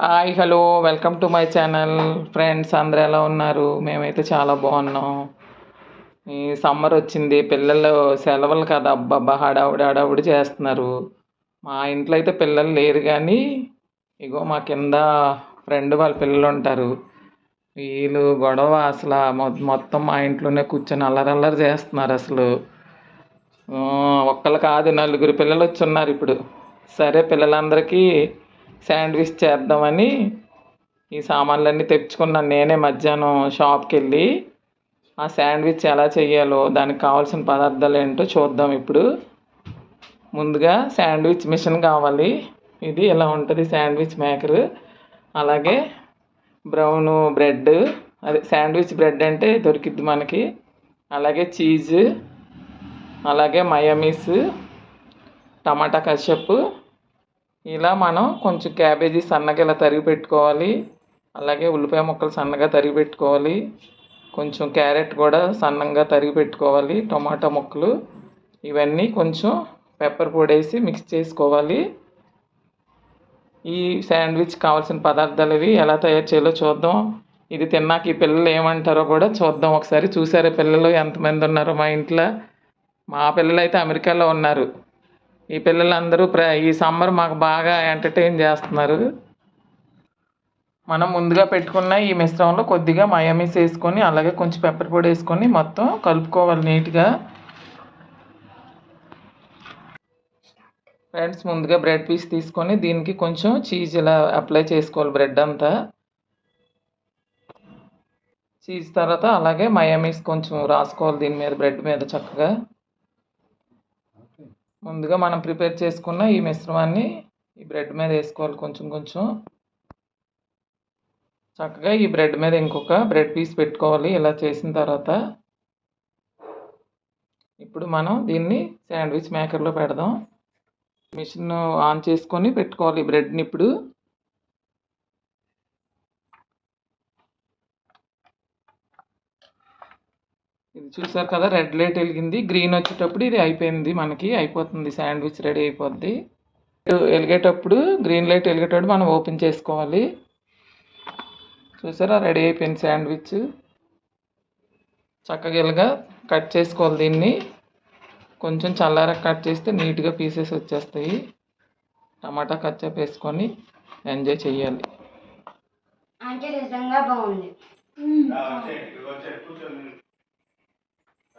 Hi hello welcome to my channel. Friends అందరూ ఎలా ఉన్నారు? మేమైతే చాలా బాగున్నాం. ఈ సమ్మర్ వచ్చింది పిల్లలు సెలవులు కదా. అబ్బబ్బా హడావుడి హడావుడి చేస్తున్నారు. మా ఇంట్లో అయితే పిల్లలు లేరు కానీ ఇగో మా కింద ఫ్రెండ్ వాళ్ళ పిల్లలు ఉంటారు. వీళ్ళు గొడవ అసలు మొ- మొత్తం మా ఇంట్లోనే కూర్చొని అల్లరల్లరి చేస్తున్నారు అసలు. ఒక్కళ్ళు కాదు నలుగురు పిల్లలు వచ్చి ఉన్నారు ఇప్పుడు. సరే పిల్లలందరికీ శాండ్విచ్ చేద్దామని ఈ సామాన్లన్నీ తెచ్చుకున్నాను నేనే మధ్యాహ్నం షాప్కి వెళ్ళి ఆ శాండ్విచ్ ఎలా చేయాలో దానికి కావాల్సిన పదార్థాలు ఏంటో చూద్దాం ఇప్పుడు. ముందుగా శాండ్విచ్ మిషన్ కావాలి. ఇది ఇలా ఉంటుంది శాండ్విచ్ మేకర్? అలాగే బ్రౌన్ బ్రెడ్ అదే శాండ్విచ్ బ్రెడ్ అంటే దొరికిద్ది మనకి. అలాగే చీజ్ అలాగే మయమీస్ టమాటా కషప్ ఇలా మనం కొంచెం క్యాబేజీ సన్నగా ఇలా తరిగి పెట్టుకోవాలి. అలాగే ఉల్లిపాయ ముక్కలు సన్నగా తరిగి పెట్టుకోవాలి. కొంచెం క్యారెట్ కూడా సన్నంగా తరిగి పెట్టుకోవాలి. టమాటా ముక్కలు ఇవన్నీ కొంచెం పెప్పర్ పొడి వేసి మిక్స్ చేసుకోవాలి. ఈ శాండ్విచ్ కావాల్సిన పదార్థాలు ఇవి ఎలా తయారు చేయాలో చూద్దాం. ఇది తిన్నాక ఈ పిల్లలు ఏమంటారో కూడా చూద్దాం ఒకసారి. చూసారా పిల్లలు ఎంతమంది ఉన్నారో మా ఇంట్లో? మా పిల్లలు అయితే అమెరికాలో ఉన్నారు. ఈ పిల్లలందరూ ప్ర ఈ సమ్మర్ మాకు బాగా ఎంటర్టైన్ చేస్తున్నారు. మనం ముందుగా పెట్టుకున్న ఈ మిశ్రమంలో కొద్దిగా మయమీస్ వేసుకొని అలాగే కొంచెం పెప్పర్ పొడి వేసుకొని మొత్తం కలుపుకోవాలి నీట్గా. ఫ్రెండ్స్ ముందుగా బ్రెడ్ పీస్ తీసుకొని దీనికి కొంచెం చీజ్ ఇలా అప్లై చేసుకోవాలి బ్రెడ్ అంతా. చీజ్ తర్వాత అలాగే మయమీస్ కొంచెం రాసుకోవాలి దీని మీద బ్రెడ్ మీద చక్కగా. ముందుగా మనం ప్రిపేర్ చేసుకున్న ఈ మిశ్రమాన్ని ఈ బ్రెడ్ మీద వేసుకోవాలి కొంచెం కొంచెం. చక్కగా ఈ బ్రెడ్ మీద ఇంకొక బ్రెడ్ పీస్ పెట్టుకోవాలి ఇలా చేసిన తర్వాత. ఇప్పుడు మనం దీన్ని శాండ్విచ్ మేకర్లో పెడదాం. మిషన్ ఆన్ చేసుకొని పెట్టుకోవాలి బ్రెడ్ని ఇప్పుడు. ఇది చూసారు కదా రెడ్ లైట్ వెలిగింది. గ్రీన్ వచ్చేటప్పుడు ఇది అయిపోయింది మనకి అయిపోతుంది. శాండ్విచ్ రెడీ అయిపోద్ది. వెలిగేటప్పుడు గ్రీన్ లైట్ వెలిగేటప్పుడు మనం ఓపెన్ చేసుకోవాలి. చూసారా రెడీ అయిపోయింది శాండ్విచ్ చక్కగా ఇలాగా కట్ చేసుకోవాలి దీన్ని. కొంచెం చల్లార కట్ చేస్తే నీట్గా పీసెస్ వచ్చేస్తాయి. టమాటా కచ్చప్ వేసుకొని ఎంజాయ్ చేయాలి. అంటే నిజంగా బాగుంది.